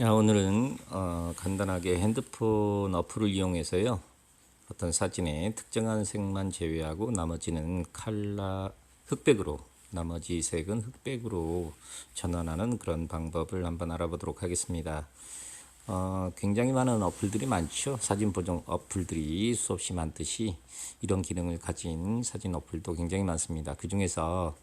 야, 오늘은 어, 간단하게 핸드폰 어플을 이용해서요. 어떤 사진의 특정한 색만 제외하고 나머지는 칼라 흑백으로 나머지 색은 흑백으로 전환하는 그런 방법을 한번 알아보도록 하겠습니다. 어, 굉장히 많은 어플들이 많죠. 사진 보정 어플들이 수없이 많듯이 이런 기능을 가진 사진 어플도 굉장히 많습니다. 그 중에서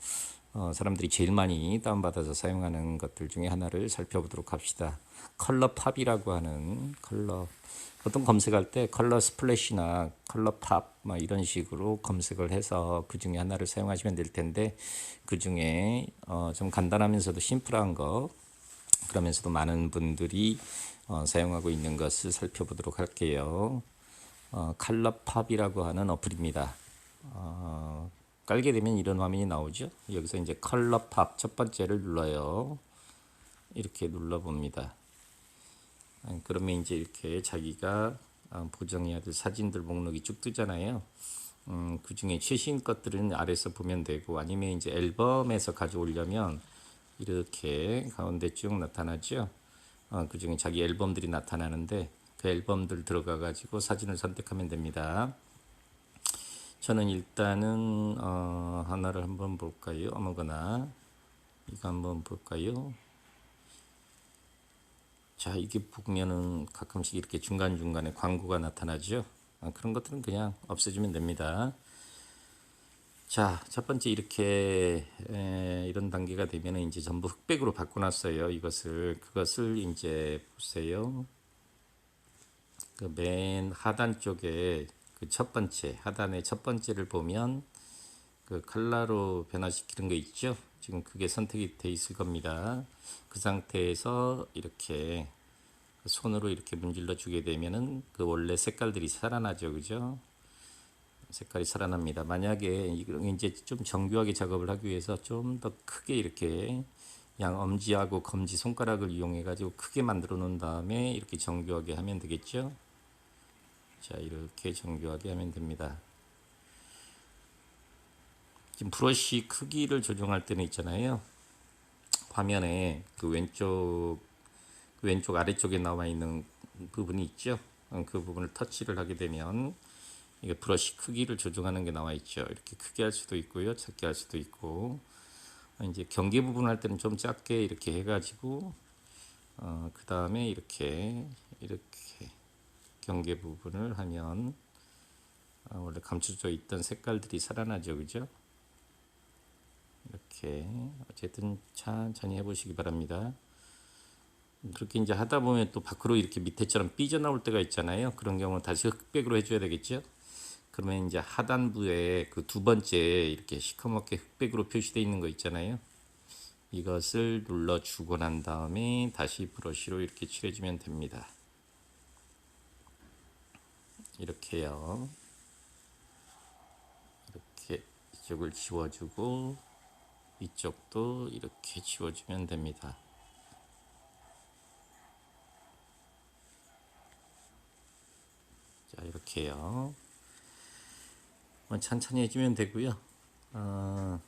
어, 사람들이 제일 많이 다운받아서 사용하는 것들 중에 하나를 살펴보도록 합시다. 컬러 팝이라고 하는 컬러 보통 검색할 때 컬러 스플래시나 컬러 팝뭐 이런 식으로 검색을 해서 그 중에 하나를 사용하시면 될 텐데 그 중에 어, 좀 간단하면서도 심플한 거 그러면서도 많은 분들이 어, 사용하고 있는 것을 살펴보도록 할게요. 어, 컬러 팝이라고 하는 어플입니다. 어, 깔게 되면 이런 화면이 나오죠. 여기서 이제 컬러 팝 첫 번째를 눌러요. 이렇게 눌러봅니다. 아, 그러면 이제 이렇게 자기가 아, 보정해야 될 사진들 목록이 쭉 뜨잖아요. 음, 그 중에 최신 것들은 아래서 보면 되고 아니면 이제 앨범에서 가져오려면 이렇게 가운데 쭉 나타나죠. 어, 그 중에 자기 앨범들이 나타나는데 그 앨범들 들어가 가지고 사진을 선택하면 됩니다. 저는 일단은 어, 하나를 한번 볼까요? 아무거나. 이거 한번 볼까요? 자 이게 보면은 가끔씩 이렇게 중간중간에 광고가 나타나죠? 아, 그런 것들은 그냥 없애주면 됩니다. 자 첫 번째 이렇게 에, 이런 단계가 되면 이제 전부 흑백으로 바꿔놨어요 이것을. 그것을 이제 보세요. 그 맨 하단 쪽에 그 첫 번째 하단의 첫 번째를 보면 그 칼라로 변화시키는 거 있죠 지금 그게 선택이 돼 있을 겁니다. 그 상태에서 이렇게 손으로 이렇게 문질러 주게 되면은 그 원래 색깔들이 살아나죠. 그죠? 색깔이 살아납니다. 만약에 이제 좀 정교하게 작업을 하기 위해서 좀 더 크게 이렇게 양 엄지하고 검지 손가락을 이용해 가지고 크게 만들어 놓은 다음에 이렇게 정교하게 하면 되겠죠. 자, 이렇게 정교하게 하면 됩니다. 지금 브러쉬 크기를 조정할 때는 있잖아요. 화면에 그 왼쪽 그 왼쪽 아래쪽에 나와 있는 부분이 있죠. 어, 그 부분을 터치를 하게 되면 이게 브러쉬 크기를 조정하는 게 나와 있죠. 이렇게 크게 할 수도 있고요, 작게 할 수도 있고 어, 이제 경계 부분 할 때는 좀 작게 이렇게 해가지고 어, 그 다음에 이렇게 이렇게 경계 부분을 하면 어, 원래 감춰져 있던 색깔들이 살아나죠, 그죠? 이렇게 어쨌든 천천히 해보시기 바랍니다. 그렇게 이제 하다 보면 또 밖으로 이렇게 밑에처럼 삐져나올 때가 있잖아요. 그런 경우는 다시 흑백으로 해줘야 되겠죠. 그러면 이제 하단부에 그 두 번째 이렇게 시커멓게 흑백으로 표시되어 있는 거 있잖아요. 이것을 눌러 주고 난 다음에 다시 브러쉬로 이렇게 칠해주면 됩니다. 이렇게요. 이렇게 이쪽을 지워주고 이쪽도 이렇게 지워주면 됩니다. 자 이렇게요. 뭐 천천히 해주면 되고요. 어,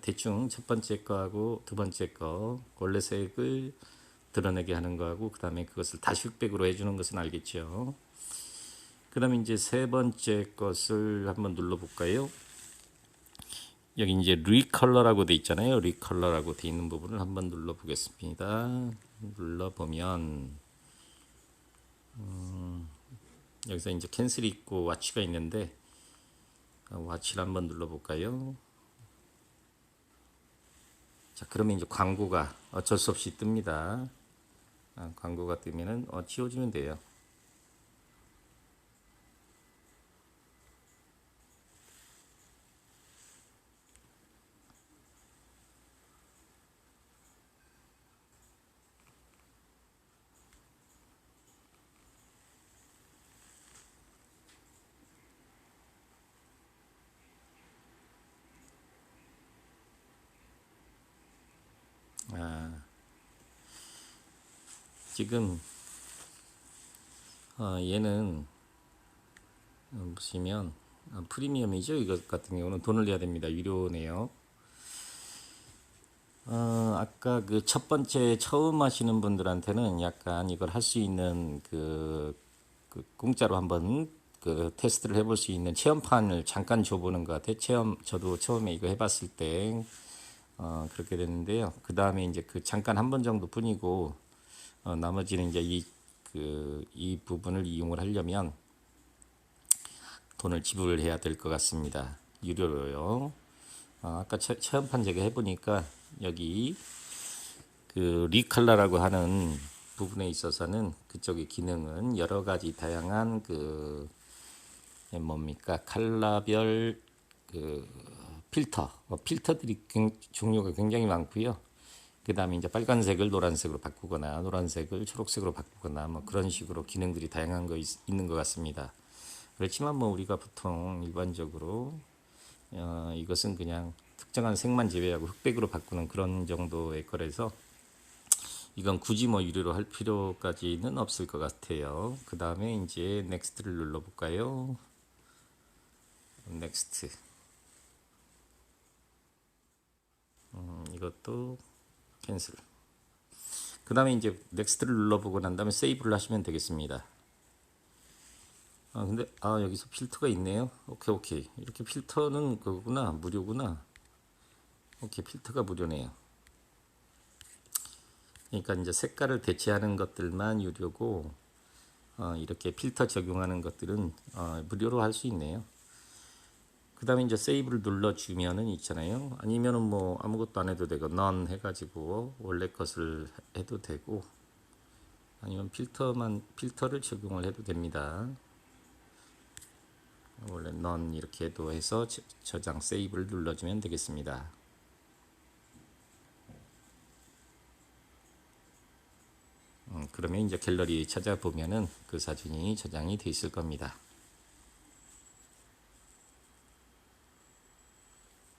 대충 첫 번째 거하고 두 번째 거 원래 색을 드러내게 하는 거하고 그 다음에 그것을 다시 흑백으로 해주는 것은 알겠죠. 그 다음에 이제 세 번째 것을 한번 눌러볼까요? 여기 이제 리컬러라고 돼 있잖아요. 리컬러라고 돼 있는 부분을 한번 눌러 보겠습니다. 눌러 보면 음, 여기서 이제 캔슬이 있고 와치가 있는데 와치를 한번 눌러 볼까요? 자, 그러면 이제 광고가 어쩔 수 없이 뜹니다. 아, 광고가 뜨면은 어, 지워주면 돼요. 지금 어, 얘는 어, 보시면 어, 프리미엄이죠. 이것 같은 경우는 돈을 내야 됩니다. 유료네요. 어, 아까 그 첫 번째 처음 하시는 분들한테는 약간 이걸 할 수 있는 그, 그 공짜로 한번 그 테스트를 해볼 수 있는 체험판을 잠깐 줘보는 것 같아요. 체험 저도 처음에 이거 해봤을 때 어, 그렇게 됐는데요. 그 다음에 이제 그 잠깐 한 번 정도 뿐이고 어, 나머지는 이제 이 그, 이 부분을 이용을 하려면 돈을 지불을 해야 될 것 같습니다. 유료로요. 어, 아까 체, 체험판 제가 해보니까 여기 그 리칼라라고 하는 부분에 있어서는 그쪽의 기능은 여러 가지 다양한 그 예, 뭡니까 칼라별 그 필터 어, 필터들이 굉- 종류가 굉장히 많고요. 그 다음에 이제 빨간색을 노란색으로 바꾸거나 노란색을 초록색으로 바꾸거나 뭐 그런 식으로 기능들이 다양한 거 있, 있는 것 같습니다. 그렇지만 뭐 우리가 보통 일반적으로 어, 이것은 그냥 특정한 색만 제외하고 흑백으로 바꾸는 그런 정도의 거라서 이건 굳이 뭐 유료로 할 필요까지는 없을 것 같아요. 그 다음에 이제 넥스트를 눌러볼까요? 넥스트. 음, 이것도 캔슬. 그 다음에 이제 넥스트를 눌러보고 난 다음에 세이브를 하시면 되겠습니다. 아 근데 아 여기서 필터가 있네요. 오케이 오케이 이렇게 필터는 그거구나 무료구나. 오케이 필터가 무료네요. 그러니까 이제 색깔을 대체하는 것들만 유료고 어, 이렇게 필터 적용하는 것들은 어, 무료로 할 수 있네요. 그 다음에 이제 세이브를 눌러주면은 있잖아요. 아니면은 뭐 아무것도 안 해도 되고 넌 해가지고 원래 것을 해도 되고 아니면 필터만 필터를 적용을 해도 됩니다. 원래 넌 이렇게 해도 해서 저- 저장 세이브를 눌러주면 되겠습니다. 음, 그러면 이제 갤러리에 찾아보면은 그 사진이 저장이 돼 있을 겁니다.